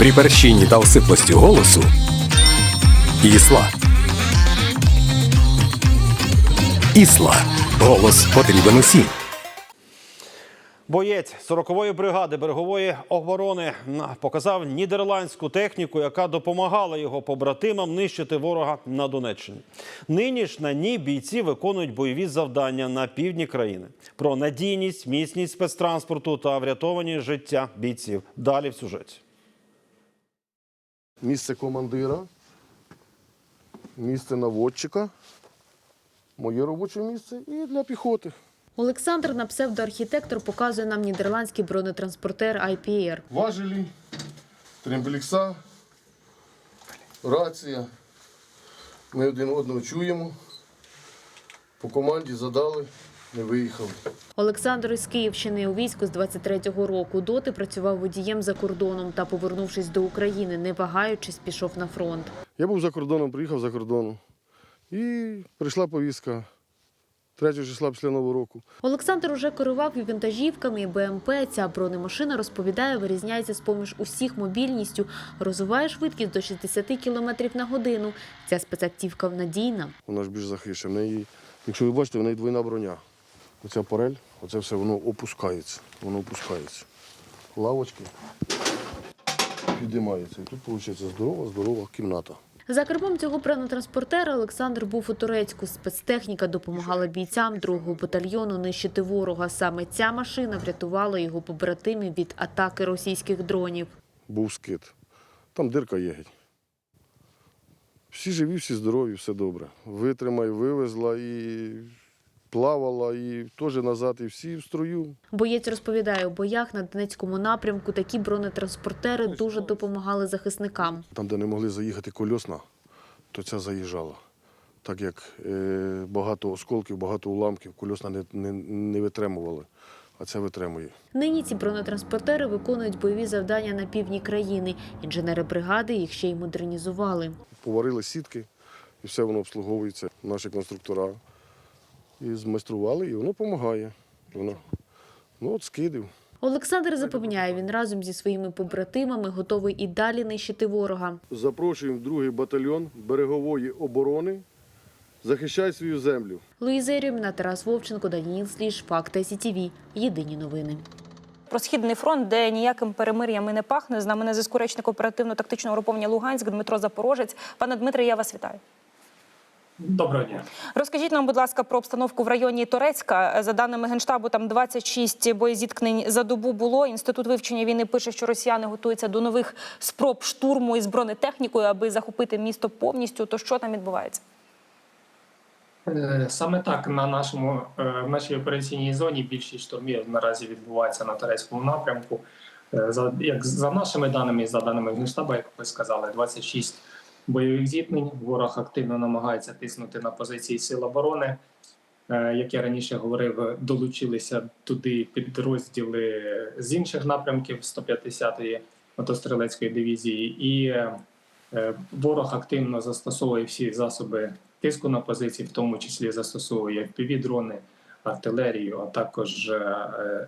При перщині та осиплості голосу Ісла. Ісла. Голос потрібен усім. Боєць 40-ї бригади берегової оборони показав нідерландську техніку, яка допомагала його побратимам нищити ворога на Донеччині. Нині ж на ній бійці виконують бойові завдання на півдні країни. Про надійність, міцність спецтранспорту та врятовані життя бійців. Далі в сюжеті. Місце командира, місце наводчика, моє робоче місце і для піхоти. Олександр на псевдоархітектор показує нам нідерландський бронетранспортер IPR. Важелі, трембелікса, рація. Ми один одного чуємо. По команді задали, не виїхали. Олександр із Київщини у війську з 23-го року. Доти працював водієм за кордоном та, повернувшись до України, не вагаючись, пішов на фронт. Я був за кордоном, приїхав за кордоном. І прийшла повістка 3 числа після Нового року. Олександр уже керував і вантажівками, і БМП. Ця бронемашина розповідає, вирізняється з поміж усіх мобільністю, розвиває швидкість до 60 км на годину. Ця спецактівка надійна. Вона ж більш захищена. Якщо ви бачите, в неї двойна броня. Оця парель, оце все воно опускається. Воно опускається. Лавочки підіймаються. І тут, виходить, здорова, здорова кімната. За кермом цього бронетранспортера Олександр був у Турецьку. Спецтехніка допомагала бійцям другого батальйону нищити ворога. Саме ця машина врятувала його побратимів від атаки російських дронів. Був скид. Там дирка є геть. Всі живі, всі здорові, все добре. Витримай, вивезла і плавала, і теж назад, і всі в строю. Боєць розповідає, у боях на Донецькому напрямку такі бронетранспортери дуже допомагали захисникам. Там, де не могли заїхати кольосна, то ця заїжджала. Так як е, багато осколків, багато уламків кольосна не, не, не витримували, а це витримує. Нині ці бронетранспортери виконують бойові завдання на півдні країни. Інженери бригади їх ще й модернізували. Поварили сітки, і все воно обслуговується. Наші конструктора. І змайстрували, і воно допомагає. Воно, ну, от скидів. Олександр запевняє, він разом зі своїми побратимами готовий і далі нищити ворога. Запрошуємо в другий батальйон берегової оборони. Захищай свою землю. Луїза Єрьоміна, Тарас Вовченко, Даніїл Сліж, Факти СІТІВІ. Єдині новини. Про східний фронт, де ніяким перемир'ям і не пахне. З нами на зв'язку речник оперативно-тактичного угруповання Луганськ Дмитро Запорожець. Пане Дмитре, я вас вітаю. Доброго дня. Розкажіть нам, будь ласка, про обстановку в районі Торецька. За даними генштабу, там 26 боєзіткнень за добу було. Інститут вивчення війни пише, що росіяни готуються до нових спроб штурму із бронетехнікою, аби захопити місто повністю. То що там відбувається? Е, Саме так на нашому е, в нашій операційній зоні більшість штурмів наразі відбувається на турецькому напрямку. Е, За як за нашими даними, за даними Генштабу, як ви сказали, 26 бойових зіткнень. Ворог активно намагається тиснути на позиції сил оборони. Е, Як я раніше говорив, долучилися туди підрозділи з інших напрямків 150-ї мотострілецької дивізії, і е, е, ворог активно застосовує всі засоби тиску на позиції, в тому числі застосовує FPV-дрони, артилерію, а також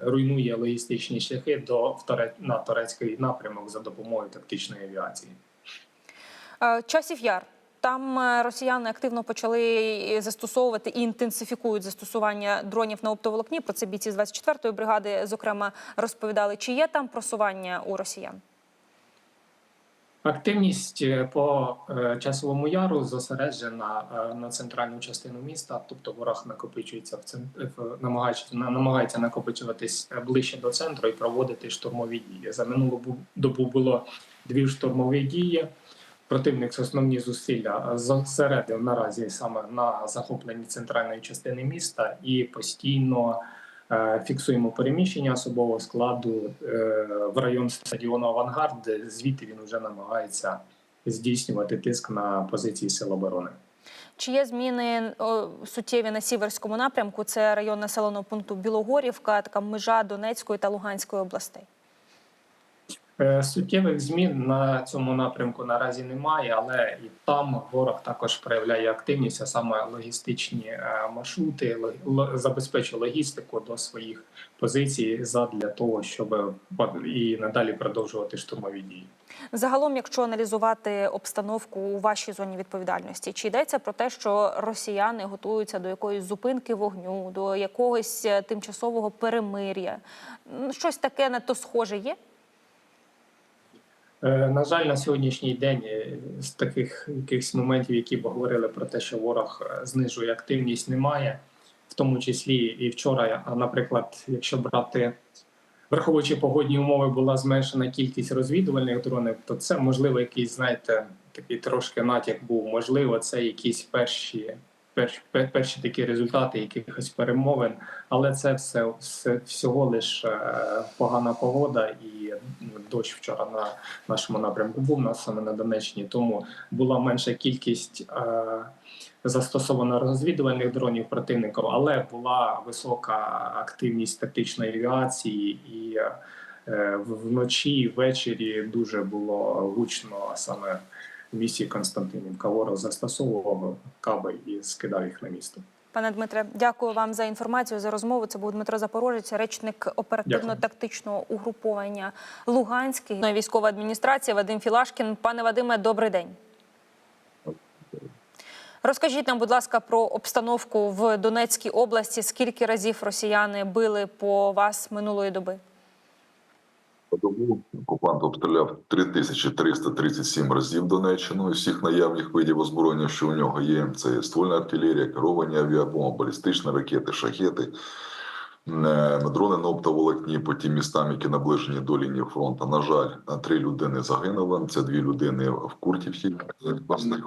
руйнує логістичні шляхи до на турецький напрямок за допомогою тактичної авіації. Е, Часів яр. Там е, росіяни активно почали застосовувати і інтенсифікують застосування дронів на оптоволокні. Про це бійці з 24-ї бригади, зокрема, розповідали. Чи є там просування у росіян? Активність е, по е, часовому яру зосереджена е, на центральну частину міста, тобто ворог накопичується в цен- в- намагаючись на- намагається накопичуватись е, ближче до центру і проводити штурмові дії. За минулу добу було дві штурмові дії. Противник основні зусилля зосередив наразі саме на захопленні центральної частини міста і постійно е, фіксуємо переміщення особового складу е, в район стадіону Авангард, де звідти він вже намагається здійснювати тиск на позиції сил оборони. Чи є зміни суттєві на сіверському напрямку? Це район населеного пункту Білогорівка, така межа Донецької та Луганської областей. Е, Суттєвих змін на цьому напрямку наразі немає, але і там ворог також проявляє активність, а саме логістичні е, маршрути, забезпечує логістику до своїх позицій задля того, щоб і надалі продовжувати штурмові дії. Загалом, якщо аналізувати обстановку у вашій зоні відповідальності, чи йдеться про те, що росіяни готуються до якоїсь зупинки вогню, до якогось е, тимчасового перемир'я? Щось таке на то схоже є? Е, На жаль, на сьогоднішній день е, з таких якихось моментів, які б говорили про те, що ворог е, знижує активність, немає, в тому числі і вчора. А наприклад, якщо брати враховуючи погодні умови, була зменшена кількість розвідувальних дронів, то це можливо якийсь, знаєте, такий трошки натяк був. Можливо, це якісь перші. Перші, перші такі результати якихось перемовин, але це все, все всього лиш е, погана погода і дощ вчора на нашому напрямку був на саме на Донеччині. Тому була менша кількість е, застосовано розвідувальних дронів противників, але була висока активність тактичної авіації, і е, вночі, і ввечері дуже було гучно саме в місті Константинівка. Ворог застосовував каби і скидав їх на місто. Пане Дмитре, дякую вам за інформацію за розмову. Це був Дмитро Запорожець, речник оперативно-тактичного угруповання Луганської військової адміністрації Вадим Філашкін. Пане Вадиме, добрий день. Розкажіть нам, будь ласка, про обстановку в Донецькій області. Скільки разів росіяни били по вас минулої доби? По добу окупант обстріляв 3337 разів Донеччину із всіх наявних видів озброєння, що у нього є. Це ствольна артилерія, керовані авіабомби, балістичні ракети, шахети, е, дрони на оптоволокні по тим містам, які наближені до лінії фронту. На жаль, три людини загинули. Це дві людини в Куртівці,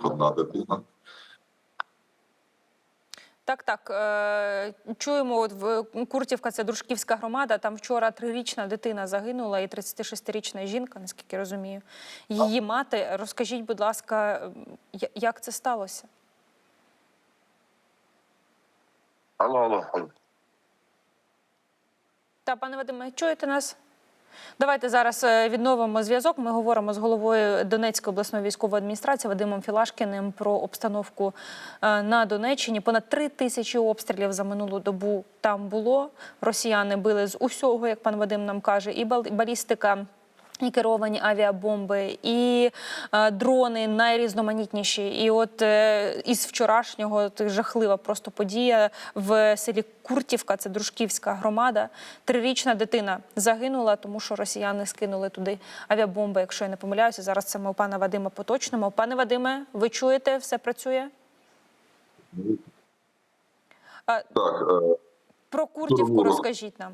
одна дитина. Так, так. е, Чуємо, от в Куртівка це дружківська громада. Там вчора трирічна дитина загинула і 36-річна жінка, наскільки розумію. Її мати. Розкажіть, будь ласка, як це сталося? Алло, алло, алло. Та, пане Вадиме, чуєте нас? Давайте зараз е, відновимо зв'язок. Ми говоримо з головою Донецької обласної військової адміністрації Вадимом Філашкіним про обстановку е, на Донеччині. Понад три тисячі обстрілів за минулу добу там було. Росіяни били з усього, як пан Вадим нам каже, і бал- балістика. І керовані авіабомби, і е, дрони найрізноманітніші. І от е, із вчорашнього от, жахлива просто подія в селі Куртівка, це дружківська громада. Трирічна дитина загинула, тому що росіяни скинули туди авіабомби, якщо я не помиляюся. Зараз це ми у пана Вадима поточнимо. Пане Вадиме, ви чуєте, все працює? Так, е, про Куртівку розкажіть нам.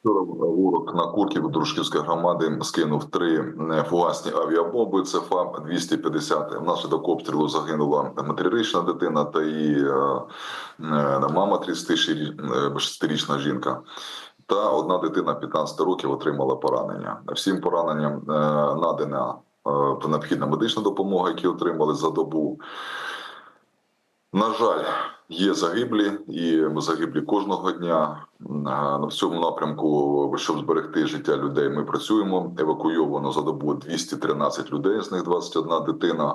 Вчора ворог на Курків Дружківської громади скинув три е, фугасні авіабомби. Це ФАБ 250 Внаслідок обстрілу загинула материрічна дитина та її е, е, мама 36-річна жінка. Та одна дитина 15 років отримала поранення. Всім пораненням надана необхідна медична допомога, які отримали за добу. На жаль, є загиблі, і загиблі кожного дня. На в цьому напрямку, щоб зберегти життя людей, ми працюємо. Евакуйовано за добу 213 людей, з них 21 дитина.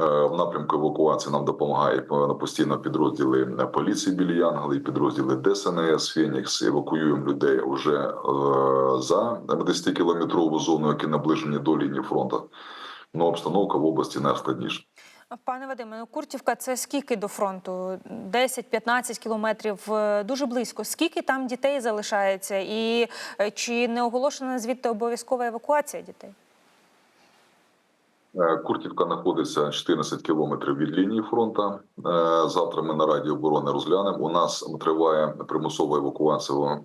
Е, В напрямку евакуації нам допомагає е, постійно підрозділи поліції біля Янгли, підрозділи ДСНС, Фенікс. Евакуюємо людей вже е, за 10 кілометрову зону, які наближені до лінії фронту. Ну, обстановка в області найскладніша. Пане Вадиме, ну Куртівка це скільки до фронту? 10-15 кілометрів, е, дуже близько. Скільки там дітей залишається? І е, чи не оголошена звідти обов'язкова евакуація дітей? Е, Куртівка знаходиться 14 кілометрів від лінії фронту. Завтра ми на Раді оборони розглянемо. У нас триває примусова евакуація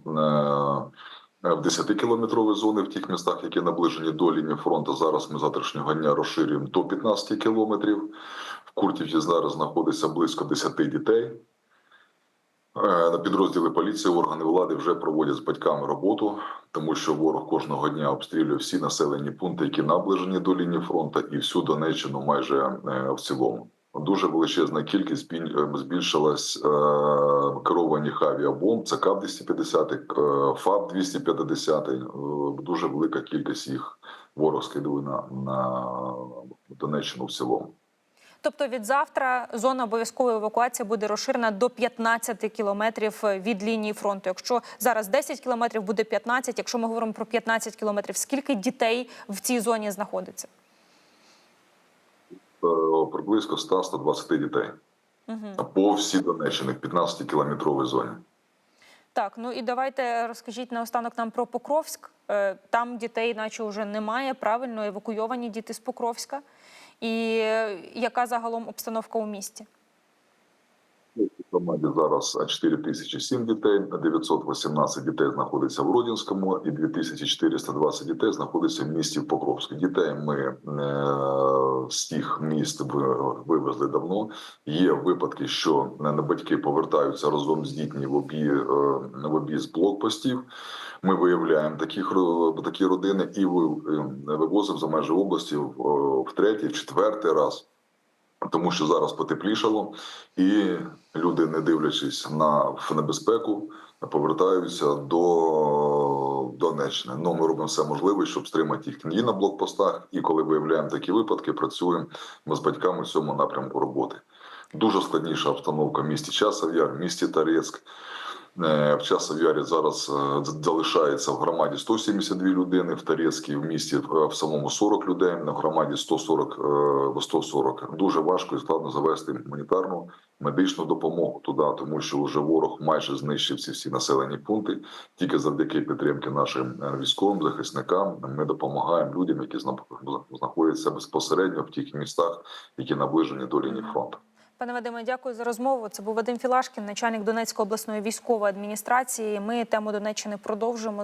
в 10-кілометровій зоні в тих містах, які наближені до лінії фронту. Зараз ми завтрашнього дня розширюємо до 15 кілометрів. В Куртівці зараз знаходиться близько 10 дітей. Е, На підрозділи поліції органи влади вже проводять з батьками роботу, тому що ворог кожного дня обстрілює всі населені пункти, які наближені до лінії фронту, і всю Донеччину майже е, в цілому. Дуже величезна кількість е, збільшилась е, керованих авіабомб. Це КАП 250 е, ФАП 250 е, Дуже велика кількість їх ворог скидує на, на Донеччину в цілому. Тобто від завтра зона обов'язкової евакуації буде розширена до 15 кілометрів від лінії фронту. Якщо зараз 10 кілометрів, буде 15. Якщо ми говоримо про 15 кілометрів, скільки дітей в цій зоні знаходиться? Е, Приблизно 100-120 дітей по всій Донеччині в 15-кілометровій зоні. Так, ну і давайте розкажіть наостанок нам про Покровськ. Е, Там дітей, наче вже немає, правильно евакуйовані діти з Покровська. І е, яка загалом обстановка у місті? Громаді зараз 4007 дітей, 918 дітей знаходиться в Родінському і 2420 дітей знаходиться в місті Покровську. Дітей ми е, з тих міст ви- вивезли давно. Є випадки, що е, батьки повертаються разом з дітьми в обі, е, в обіз блокпостів. Ми виявляємо таких такі родини і ви- вивозимо за межі області в третій, в четвертий раз. Тому що зараз потеплішало, і люди, не дивлячись на небезпеку, повертаються до Донеччини. Ну, ми робимо все можливе, щоб стримати їх і на блокпостах. І коли виявляємо такі випадки, працюємо ми з батьками в цьому напрямку роботи. Дуже складніша обстановка в місті Часов Яр, в місті Тарецьк. Е, В Часов Ярі зараз е, залишається в громаді 172 людини, в Тарецькій в місті е, в самому 40 людей, на громаді 140, е, 140. Дуже важко і складно завести гуманітарну медичну допомогу туди, тому що вже ворог майже знищив ці всі населені пункти. Тільки завдяки підтримки нашим військовим захисникам ми допомагаємо людям, які зна- знаходяться безпосередньо в тих містах, які наближені до лінії фронту. Пане Вадиме, дякую за розмову. Це був Вадим Філашкін, начальник Донецької обласної військової адміністрації. Ми тему Донеччини продовжимо.